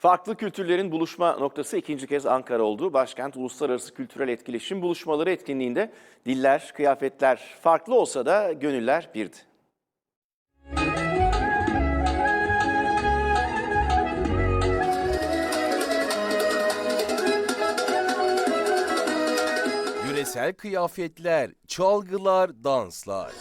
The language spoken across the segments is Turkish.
Farklı kültürlerin buluşma noktası ikinci kez Ankara oldu. Başkent Uluslararası Kültürel Etkileşim Buluşmaları etkinliğinde diller, kıyafetler farklı olsa da gönüller birdi. Yöresel kıyafetler, çalgılar, danslar.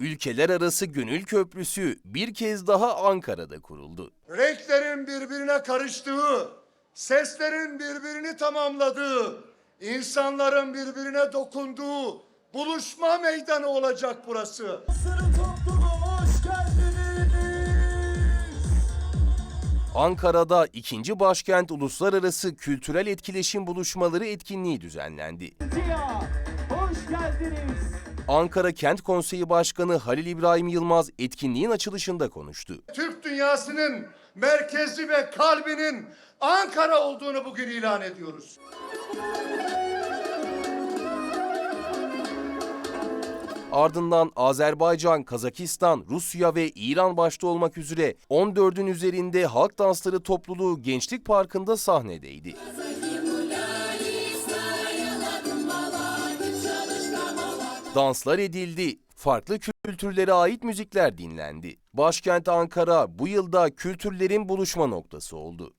Ülkeler arası gönül köprüsü bir kez daha Ankara'da kuruldu. renklerin birbirine karıştığı, seslerin birbirini tamamladığı, insanların birbirine dokunduğu buluşma meydanı olacak burası. Ankara'da ikinci başkent uluslararası kültürel etkileşim buluşmaları etkinliği düzenlendi. Hoş geldiniz. Ankara Kent Konseyi Başkanı Halil İbrahim Yılmaz etkinliğin açılışında konuştu. Türk dünyasının merkezi ve kalbinin Ankara olduğunu bugün ilan ediyoruz. Ardından Azerbaycan, Kazakistan, Rusya ve İran başta olmak üzere 14'ün üzerinde halk dansları topluluğu Gençlik Parkı'nda sahnedeydi. Danslar edildi, farklı kültürlere ait müzikler dinlendi. Başkent Ankara bu yılda kültürlerin buluşma noktası oldu.